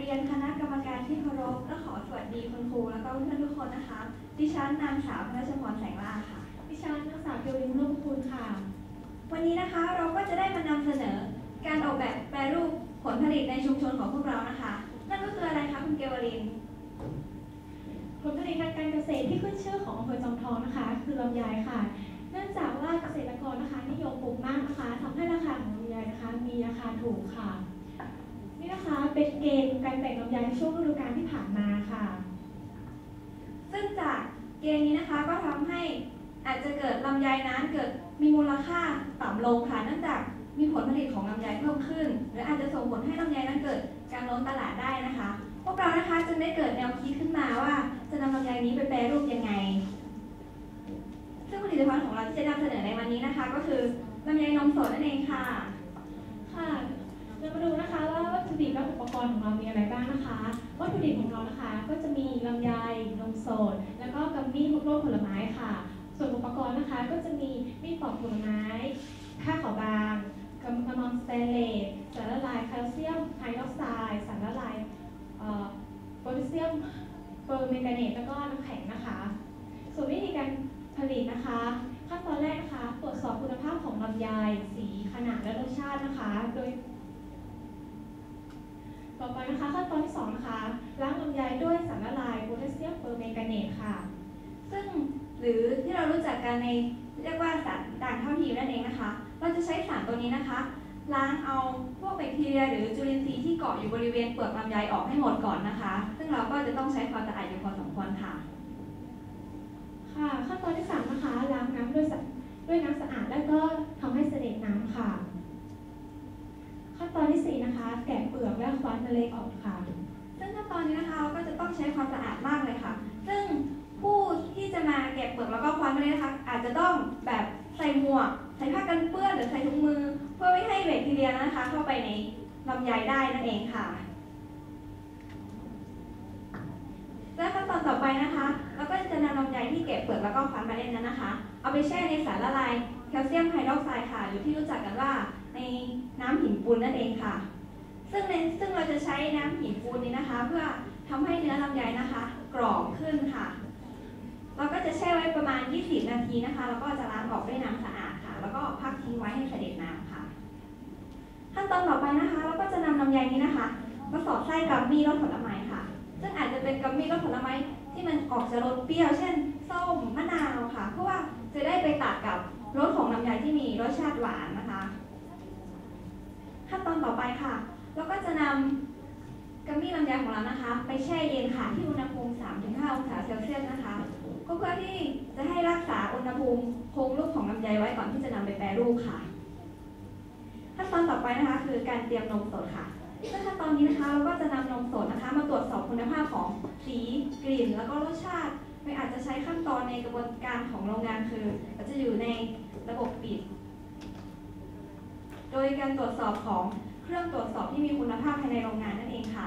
เรียนคณะกรรมการที่เคารพและขอสวัสดีคุณครูและก็เพื่อนๆทุกคนนะคะ ดิฉันนางสาวพระราชพรแสงล่าค่ะ ดิฉันนางสาวเกวินรุ่งคุณค่ะ วันนี้นะคะเราก็จะได้มานำเสนอ การออกแบบแปรรูปผลผลิตในชุมชนของพวกเรานะคะ นั่นก็คืออะไรคะคุณเกวลิน ผลผลิตทางการเกษตรที่ขึ้นชื่อของอำเภอจอมทองนะคะ คือลำไยค่ะำไยในช่วงฤดูกาลที่ผ่านมาค่ะ ซึ่งจากเกณฑ์นี้นะคะก็ทำให้อาจจะเกิดลำไยนั้นเกิดมีมูลค่าต่ำลงค่ะเนื่องจากมีผลผลิตของลำไยเพิ่มขึ้น หรืออาจจะส่งผลให้ลำไยนั้นเกิดการล้นตลาดได้นะคะ พวกเรานะคะจึงได้เกิดแนวคิดขึ้นมาว่า จะนำลำไยนี้ไปแปรรูปยังไง ซึ่งผลิตภัณฑ์ของเราที่จะนำเสนอในวันนี้นะคะ ก็คือลำไยนมสดนั่นเองค่ะเรามาดูนะคะว่าวัตถุดิบและอุปก รของเรามีอะไรบ้างนะคะ วัตถุดิบของเรานะคะ ก็จะมีลำไยนมสด แล้วก็กัมมี่โรคผลไม้ค่ะ ส่วนอุปกรณ์นะคะ ก็จะมีมีดปอกผลไม้ ผ้าขาวบางกำกระมองสเตเลสสารละลายแคลเซียมไฮดรอกไซด์สารละลายโพแทสเซียมเปอร์เมงกาเนตแล้วก็น้ำแข็งนะคะ ส่วนวิธีการผลิตนะคะ ขั้นตอนแรกนะคะ ตรวจสอบคุณภาพของลำไยสีขนาดและรสชาตินะคะ โดย ต่อไป นะคะขั้นตอนที่สองนะคะล้างลำไยด้วยสารละลายโพแทสเซียมเปอร์เมงกาเนตค่ะ ซึ่งหรือที่เรารู้จักกันในเรียกว่าสารด่างเท่าทียมนั่นเองนะคะ เราจะใช้สารตัวนี้นะคะ ล้างเอาพวกแบคทีเรีย หรือจุลินทรีย์ที่เกาะอยู่บริเวณเปลือกลำไยออกให้หมดก่อนนะคะ ซึ่งเราก็จะต้องใช้ความสะอาดอยู่พอสมควรค่ะ ค่ะขั้นตอนที่สามนะคะล้างน้ำด้วยด้วยน้ำสะอาดแล้วก็ทำให้เสด็จน้ำค่ะ ขั้นตอนที่สี่นะคะ แกะเปลือกและคว้านเมล็ดออกค่ะ ซึ่งขั้นตอนนี้นะคะเราก็จะต้องใช้ความสะอาดมากเลยค่ะ ซึ่งผู้ที่จะมาเก็บเปลือกแล้วก็คว้านเมล็ดนะคะ อาจจะต้องแบบใส่หมวก ใส่ผ้ากันเปื้อนหรือใส่ถุงมือ เพื่อไม่ให้แบคทีเรียนะคะ เข้าไปในลำไยได้นั่นเองค่ะและขั้นตอนต่อไปนะคะเราก็จะนำลำไยที่เก็บเปลือกแล้วก็คว้านเมล็ดนั้นนะคะ เอาไปแช่ในสารละลายแคลเซียมไฮดรอกไซด์ค่ะ หรือที่รู้จักกันว่า ในน้ำหินปูนนั่นเองค่ะ ซึ่งในซึ่งเราจะใช้น้ำหินปูนนี้นะคะ เพื่อทำให้เนื้อลำไยนะคะ กรอบขึ้นค่ะ เราก็จะแช่ไว้ประมาณ 20 นาทีนะคะ แล้วก็จะล้างออกด้วยน้ำสะอาดค่ะ แล้วก็พักทิ้งไว้ให้เสด็จน้ำค่ะ ขั้นตอนต่อไปนะคะ เราก็จะนำลำไยนี้นะคะมาสอดไส้กัมมี่รสผลไม้ค่ะ ซึ่งอาจจะเป็นกัมมี่รสผลไม้ที่มันออกจะรสเปรี้ยว เช่นส้มมะนาวค่ะ เพราะว่าจะได้ไปตัดกับรสของลำไยที่มีรสชาติหวานนะ ขั้นตอนต่อไปค่ะ เราก็จะนำกัมมี่ลำไยของเรานะคะ ไปแช่เย็นค่ะที่อุณหภูมิ 3-5 องศาเซลเซียสนะคะก็เพื่อที่จะให้รักษาอุณหภูมิคงรูปของลำไยไว้ก่อนที่จะนำไปแปรรูปค่ะ ขั้นตอนต่อไปนะคะ คือการเตรียมนมสดค่ะซึ่งขั้นตอนนี้นะคะเราก็จะนำนมสดนะคะ มาตรวจสอบคุณภาพของสีกลิ่น แล้วก็รสชาติไม่อาจจะใช้ขั้นตอนในกระบวนการของโรงงานคืออาจจะอยู่ในระบบปิด ยการตรวจสอบของเครื่องตรวจสอบที่มีคุณภาพภายในโรงงานนั่นเองค่ะ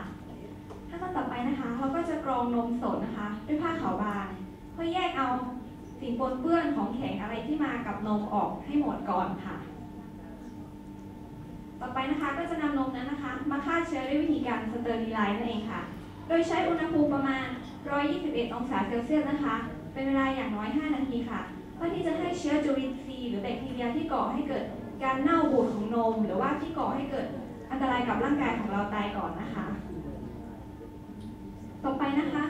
ขั้นตอนต่อไปนะคะ เราก็จะกรองนมสดนะคะ ด้วยผ้าขาวบางเพื่อแยกเอาสิ่งปนเปื้อนของแข็งอะไรที่มากับนมออกให้หมดก่อนค่ะ ต่อไปนะคะก็จะนำนมนั้นนะคะ มาฆ่าเชื้อด้วยวิธีการสเตอริไลซ์นั่นเองค่ะ โดยใช้อุณหภูมิประมาณ 121 องศาเซลเซียสนะคะ เป็นเวลาอย่างน้อย 5 นาทีค่ะ เพื่อที่จะให้เชื้อจุลินทรีย์หรือแบคทีเรียที่ก่อให้เกิด การเน่าบูดของนม หรือว่าที่ก่อให้เกิดอันตรายกับร่างกายของเราตายก่อนนะคะ ต่อไปนะคะ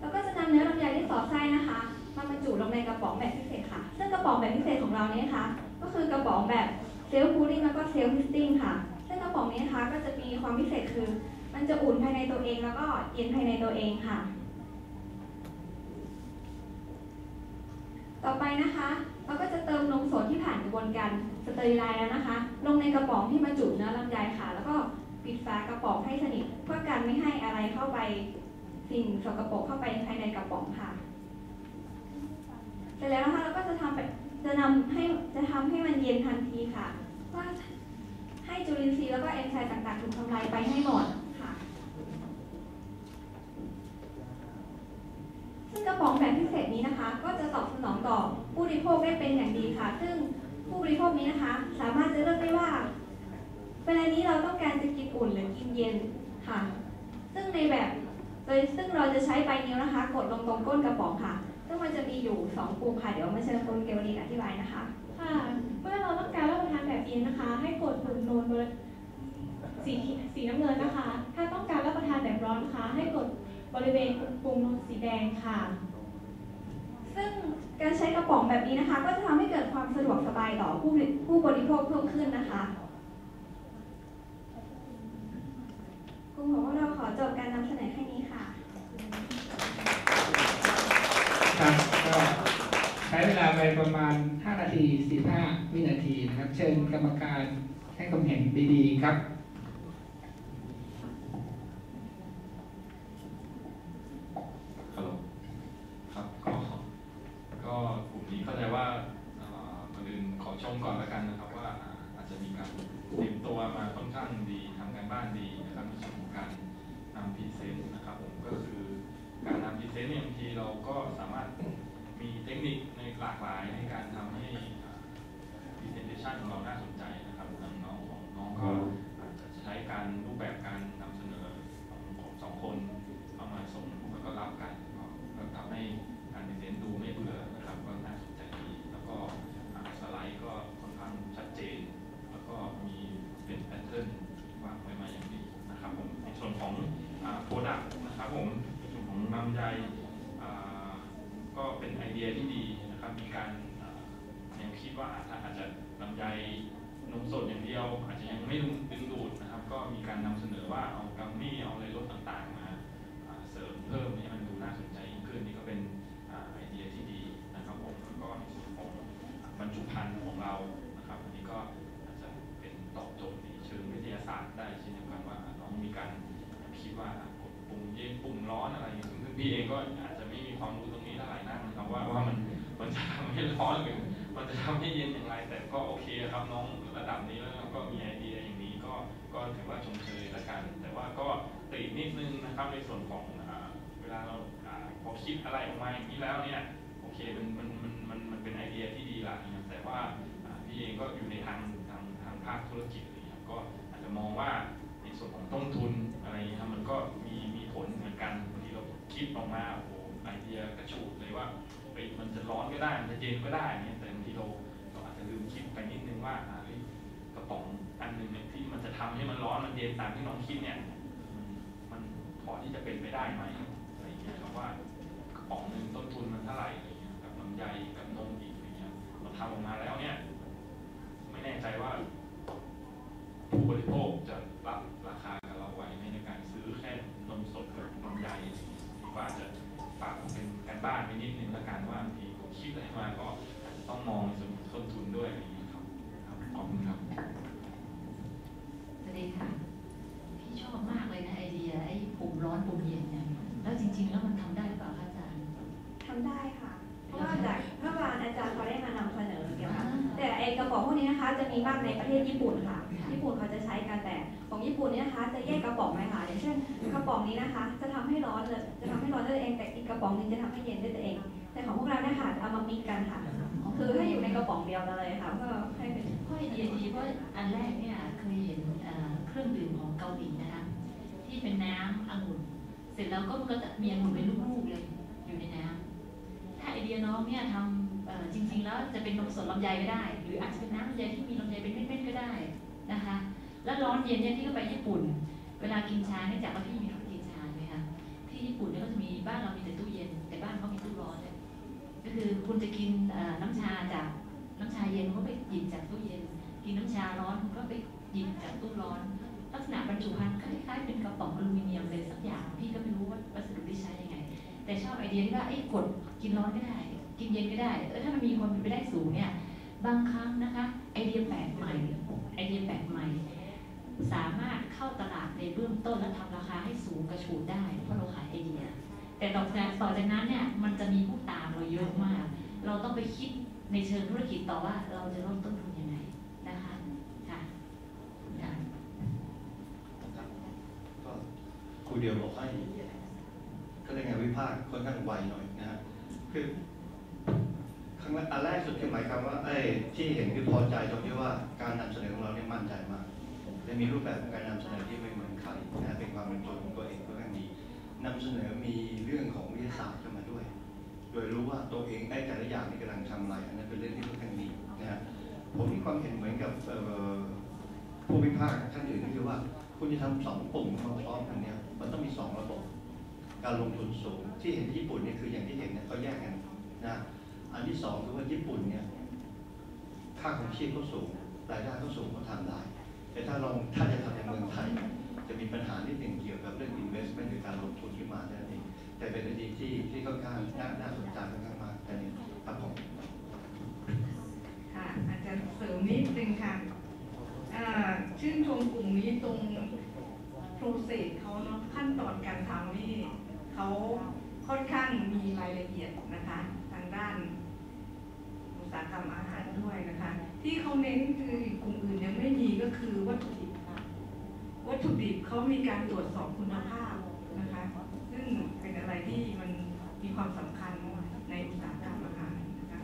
เราก็จะนำเนื้อลำไยที่สอดไส้นะคะมาบรรจุลงในกระป๋องแบบพิเศษค่ะ ซึ่งกระป๋องแบบพิเศษของเรานี้นะคะก็คือกระป๋องแบบเซลล์คูลิ่งแล้วก็เซลล์ฮิสติ้งค่ะซึ่งกระป๋องนี้นะคะก็จะมีความพิเศษคือ มันจะอุ่นภายในตัวเองแล้วก็เย็นภายในตัวเองค่ะ ต่อไปนะคะ มนมสดที่ผ่านกระบวนการสเตอริไลแล้วนะคะ ลงในกระป๋องที่บรรจุเนื้อลำไยค่ะ แล้วก็ปิดฝากระป๋องให้สนิท เพื่อกันไม่ให้อะไรเข้าไปสิ่งสกปรกเข้าไปภายในกระป๋องค่ะ เสร็จแล้วนะคะเราก็จะทำแบบจะนำให้จะทำให้มันเย็นทันทีค่ะว่าให้จุลินทรีย์แล้วก็เอนไซม์ต่างๆถูกทำลายไปให้หมดค่ะ ซึ่งกระป๋องแบบพิเศษนี้นะคะ ก็จะตอบสนองต่อ ผู้บริโภคได้เป็นอย่างดีค่ะ ซึ่งผู้บริโภคนี้นะคะ สามารถจะเลือกได้ว่า เวลานี้เราต้องการจะกินอุ่นหรือกินเย็นค่ะ ซึ่งในแบบโดยซึ่งเราจะใช้ปลายนิ้วนะคะ กดลงตรงก้นกระป๋องค่ะ ซึ่งมันจะมีอยู่สองปุ่มค่ะ เดี๋ยวมาเชิญคุณเกวลีนอธิบายนะคะ ค่ะ เมื่อเราต้องการรับประทานแบบเย็นนะคะ ให้กดปุ่มโนนบนสีสีน้ำเงินนะคะ ถ้าต้องการรับประทานแบบร้อนนะคะ ให้กดบริเวณปุ่มโนนสีแดงค่ะ ซึ่งการใช้กระป๋องแบบนี้นะคะ ก็จะทำให้เกิดความสะดวกสบายต่อผู้ผู้บริโภคเพิ่มขึ้นนะคะกลุ่มของเราขอจบการนำเสนอแค่นี้ค่ะครับก็ใช้เวลาไปประมาณ 5 นาที15วินาทีนะครับ เชิญกรรมการให้ความเห็นดีๆครับ ฮัลโหลครับก็ก็กลุ่มนี้เข้าใจว่าเอ่อก่อนอื่นขอชมก่อนแล้วกันนะครับว่าอ่าอาจจะมีการเตรียมตัวมาค่อนข้างดีทำการบ้านดีนะครับในส่วน ของการนำพรีเซนต์นะครับผมก็คือการนำพรีเซนต์เนี่ยบางทีเราก็สามารถมีเทคนิคในหลากหลายในการทำให้พรีเซนเทชันของเราน่าสนใจนะครับทางน้องของน้องก็อาจจะใช้การรูปแบบการนำเสนอของของสองคน เข้ามาส่งแล้วก็รับกันก็ก็ทำให้การพรีเซนต์ดูไม่เบื่อนะครับก็น่าสนใจดีแล้วก็อ่าสไลด์ก็ค่อนข้างชัดเจน แล้วก็มีเป็นแพทเทิร์นวางไว้มาอย่างดีนะครับผมในส่วนของโปรดักต์นะครับผมในส่วนของนำใจอ่าก็เป็นไอเดียที่ดีนะครับมีการอ่า ยั ระดับนี้แล้วก็มีไอเดียอย่างนี้ก็ก็ถือว่าชมเชยละกัน แต่ว่าก็ตินิดนึงนะครับในส่วนของอเวลาเราพอคิดอะไรออกมาอย่างนี้แล้วเนี่ยโอเคมันมันมันมันมันเป็นไอเดียที่ดีละนะแต่ว่าพี่เองก็อยู่ในทางทางทางภาคธุรกิจอะไรอย่างเงี้ยก็อาจจะมองว่าในส่วนของต้นทุนอะไรอย่างเงี้ยครับมันก็มีมีผลเหมือนกันบางทีเราคิดออกมาโอ้โหไอเดียกระชูดเลยว่ามันจะร้อนก็ได้มันจะเย็นก็ได้เนี่ยแต่บางทีเราเราอาจจะลืมคิดไปนิดนึงว่า ของอันหนึ่งเนี่ยที่มันจะทำให้มันร้อนมันเย็นตามที่น้องคิดเนี่ย มันพอที่จะเป็นไปได้ไหมอะไรเงี้ยครับว่ากระป๋องหนึ่งต้นทุนมันเท่าไหร่อะไรเงี้ยกับลำไยกับนมอีกอะไรเงี้ยเราทำออกมาแล้วเนี่ย ไม่แน่ใจว่า ผู้บริโภคจะรับราคากับเราไหวไหมในการซื้อแค่นมสดกับลำไยที่ว่าจะฝากเป็นการบ้านไปนิดนึงละกันว่าบางทีผมคิดอะไรมาก็ ในประเทศญี่ปุ่นค่ะ ญี่ปุ่นเขาจะใช้กันแต่ของญี่ปุ่นเนี่ยนะคะจะแยกกระป๋องไว้ค่ะอย่างเช่นกระป๋องนี้นะคะ จะทำให้ร้อนเลยจะทำให้ร้อนด้วยตัวเองแต่อีกกระป๋องนึงจะทำให้เย็นด้วยตัวเอง แต่ของพวกเราเนี่ยค่ะเอามามิกกันค่ะ คือให้อยู่ในกระป๋องเดียวกันเลยค่ะเพื่อให้เป็นเพราะไอเดียดีเพราะอันแรกเนี่ยเคยเห็นเครื่องดื่มของเกาหลีนะคะที่เป็นน้ำองุ่นเสร็จแล้วก็มันก็จะมีองุ่นเป็นลูกๆเลยอยู่ในน้ำถ้าไอเดียน้องเนี่ยทำ จริงๆแล้วจะเป็นนมสดลำไยก็ได้ หรืออาจจะเป็นน้ำลำไยที่มีลำไยเป็นเม็ดๆก็ได้นะคะ แล้วร้อนเย็นเนี่ยที่เขาไปญี่ปุ่น เวลากินชาเนื่องจากว่าพี่มีธุรกินชาไหมคะที่ญี่ปุ่นเนี่ยก็จะมีบ้านเรามีแต่ตู้เย็น แต่บ้านเขามีตู้ร้อนเนี่ยก็คือคุณจะกินน้ำชาจากน้ำชาเย็นก็ไปหยิบจากตู้เย็น กินน้ำชาร้อนก็ไปหยิบจากตู้ร้อน ลักษณะบรรจุภัณฑ์คล้ายๆเป็นกระป๋องอลูมิเนียมเลยสักอย่างพี่ก็ไม่รู้ว่าวัสดุที่ใช้ยังไง แต่ชอบไอเดียที่ว่าไอ้กดกินร้อนก็ได้ กินเย็นก็ได้ เออถ้ามันมีคนมเป็นไปได้สูงเนี่ย บางครั้งนะคะ ไอเดียแปลกใหม่ ไอเดียแปลกใหม่ สามารถเข้าตลาดในเบื้องต้นและทำราคาให้สูงกระฉูดได้เพราะเราขายไอเดีย แต่ต่อจากต่อจากนั้นเนี่ย มันจะมีผู้ตามเราเยอะมาก เราต้องไปคิดในเชิงธุรกิจต่อว่าเราจะลดต้นทุนยังไงนะคะค่ะค่ะ ก็ครูเดียวบอกให้ก็เลยกไงวิพากษ์ค่อนข้างไวหน่อยนะฮะคือครั้งแรกอันแรก สุดคือหมายความว่าไอ้ที่เห็นคือพอใจตรงที่ว่าการนำเสนอของเราเนี่ยมั่นใจมากในจะมีรูปแบบของการนำเสนอที่ไม่เหมือนใครนะเป็นความเป็นตัวของตัวเองค่อนข้างดีนำเสนอมีเรื่องของวิทยาศาสตร์เข้ามาด้วย โดยรู้ว่าตัวเองไอ้แต่ละอย่างนี่กำลังทำอะไรอันนั้นเป็นเรื่องที่ค่อนข้างดีนะฮะผมมีความเห็นเหมือนกับผู้วิพากษ์ท่านอื่นก็คือว่า คุณจะทำสองปุ่มมาพร้อมกันเนี่ยมันต้องมีสองระบบ การลงทุนสูงที่เห็นที่ญี่ปุ่นเนี่ยคืออย่างที่เห็นเนี่ยเขาแยกกันนะ อันที่สองคือว่าญี่ปุ่นเนี่ยค่าของชีพเขาสูงรายได้เขาสูงเขาทำได้ แต่ถ้าลองถ้าจะทำในเมืองไทย จะมีปัญหานิดหนึ่งเกี่ยวกับเรื่อง investment หรือการลงทุนขึ้นมานั่นเองแต่เป็นอะไรที่ที่ค่อนข้างน่าสนใจค่อนข้างมากแต่นี้ครับผมค่ะอาจจะเสริมนิดนึงค่ะชื่นชมกลุ่มนี้ตรงโปรเซสเขาเนาะขั้นตอนการทำนี่เขาค่อนข้างมีรายละเอียดนะคะ ทางด้าน ตสาหกรรมอาหารด้วยนะคะ ที่เขาเน้นคือกลุ่มอื่นยังไม่มีก็คือวัตถุดิบค่ะวัตถุดิบเขามีการตรวจสอบคุณภาพนะคะ ซึ่งเป็นอะไรที่มันมีความสำคัญในอุตสาหกรรมอาหารนะคะ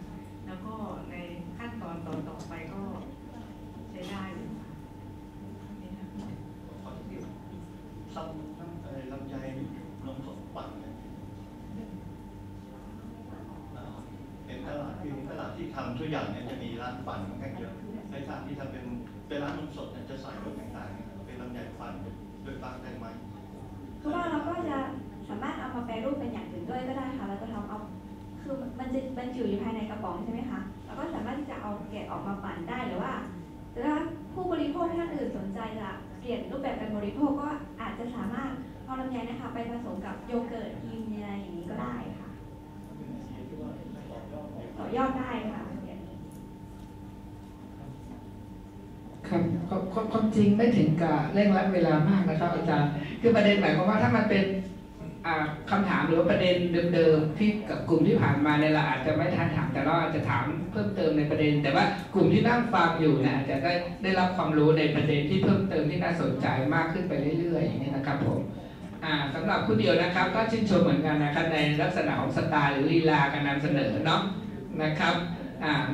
แล้วก็ในขั้นตอนต่อต่อๆไปก็ใช้ได้เลยค่ะนี่ค่ะ ขอที่ซ้ำน้ำอะไรลำไยนมสดปั่นเนี่ยอ่าเป็นตลาดคือ ทำทุกอย่างเนี่ยจะมีร้านปั่นค่อนข้างเยอะในทางที่ทำเป็นเป็นร้านนมสดเนี่ยจะใส่รสต่างๆเป็นลำไยปั่นด้วยปลาได้ไหมคือว่าเราก็จะสามารถเอามาแปรรูปเป็นอย่างอื่นด้วยก็ได้ค่ะเราจะทำเอาคือมันจะบรรจุอยู่ภายในกระป๋องใช่ไหมคะเราก็สามารถที่จะเอาแกะออกมาปั่นได้หรือว่าถ้าผู้บริโภคท่านอื่นสนใจจะเปลี่ยนรูปแบบการบริโภคก็อาจจะสามารถเอาลำไยนะคะ ไปผสมกับโยเกิร์ตครีมอะไรอย่างนี้ก็ได้ค่ะต่อยอดได้ค่ะอย่างนี้ ครับความจริงไม่ถึงกับเร่งรัดเวลามากนะครับ อาจารย์ คือประเด็นหมายความว่าถ้ามันเป็นอ่าคำถามหรือว่าประเด็นเดิมๆที่กับกลุ่มที่ผ่านมาเนี่ยเราอาจจะไม่ทันถามแต่เราอาจจะถามเพิ่มเติมในประเด็น แต่ว่ากลุ่มที่นั่งฟังอยู่เนี่ยอาจจะได้ได้รับความรู้ในประเด็นที่เพิ่มเติมที่น่าสนใจมากขึ้นไปเรื่อยๆอย่างนี้นะครับผมอ่าสำหรับผู้เดียวนะครับ ก็ชื่นชมเหมือนกันนะครับในลักษณะของสไตล์หรือลีลาการนำเสนอเนาะนะครับ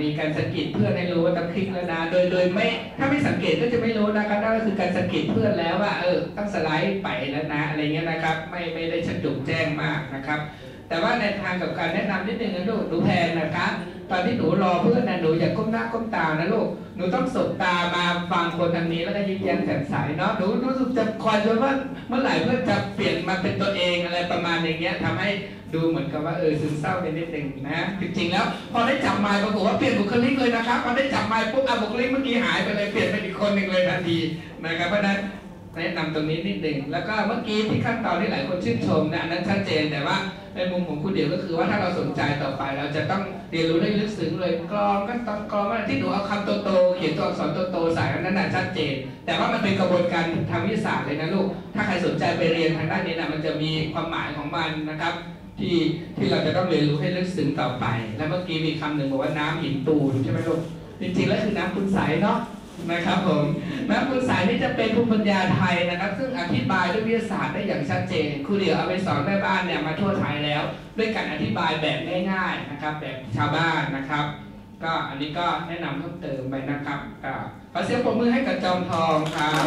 มีการสะกิดเพื่อนให้รู้ว่าต้องคลิกแล้วนะ โดยโดยไม่ถ้าไม่สังเกตก็จะไม่รู้นะครับนั่นก็คือการสะกิดเพื่อนแล้วว่าเออต้องสไลด์ไปแล้วนะอะไรเงี้ยนะครับ ไม่ไม่ได้ชัดุกแจ้งมากนะครับ แต่ว่าในทางกับการแนะนำนิดนึงนะลูกหนูแพนนะคะตอนที่หนูรอเพื่อนนะหนูอย่าก้มหน้าก้มตานะลูกหนูต้องสบตามาฟังคนทางนี้แล้วก็ยิ้มแย้มแจ่มใสเนาะหนูรู้สึกจะคอยดูว่าเมื่อไหร่เพื่อนจะเปลี่ยนมาเป็นตัวเองอะไรประมาณอย่างเงี้ยทำให้ดูเหมือนกับว่าเออซึมเศร้าไปนิดนึงนะจริงๆแล้ว พอได้จับไมค์ปรากฏว่าเปลี่ยนบุคลิกเลยนะครับพอได้จับไมค์ปุ๊บอะบุคลิกเมื่อกี้หายไปเลยเปลี่ยนเป็นอีกคนหนึ่งเลยทันทีนะครับเพราะนั้น แนะนำตรงนี้นิดหนึ่งแล้วก็เมื่อกี้ที่ขั้นตอนที่หลายคนชื่นชมนะอันนั้นชัดเจนแต่ว่าในมุมของคุณเดียวก็คือว่าถ้าเราสนใจต่อไป เราจะต้องเรียนรู้ได้ลึกซึ้งเลยกรองก็ต้องกรองว่าที่หนูเอาคำโตๆเขียนตัวอักษรโตๆใส่อันนั้นน่ะชัดเจน แต่ว่ามันเป็นกระบวนการทางวิทยาศาสตร์เลยนะลูกถ้าใครสนใจไปเรียนทางด้านนี้นะมันจะมีความหมายของมันนะครับที่ที่เราจะต้องเรียนรู้ให้ลึกซึ้งต่อไป แล้วเมื่อกี้มีคำหนึ่งบอกว่าน้ำหินปูนใช่ไหมลูกจริงๆแล้วคือน้ำคุณใสเนาะ นะครับผมน้ำคุณใสนี่จะเป็นภูมิปัญญาไทยนะครับ ซึ่งอธิบายด้วยวิทยาศาสตร์ได้อย่างชัดเจนครูเดียวเอาไปสอนแม่บ้านเนี่ยมาทั่วไทยแล้ว ด้วยการอธิบายแบบง่าย ๆนะครับ แบบชาวบ้านนะครับ ก็อันนี้ก็แนะนำเพิ่มเติมไปนะครับขอเสียงปรบมือให้กับจอมทองครับ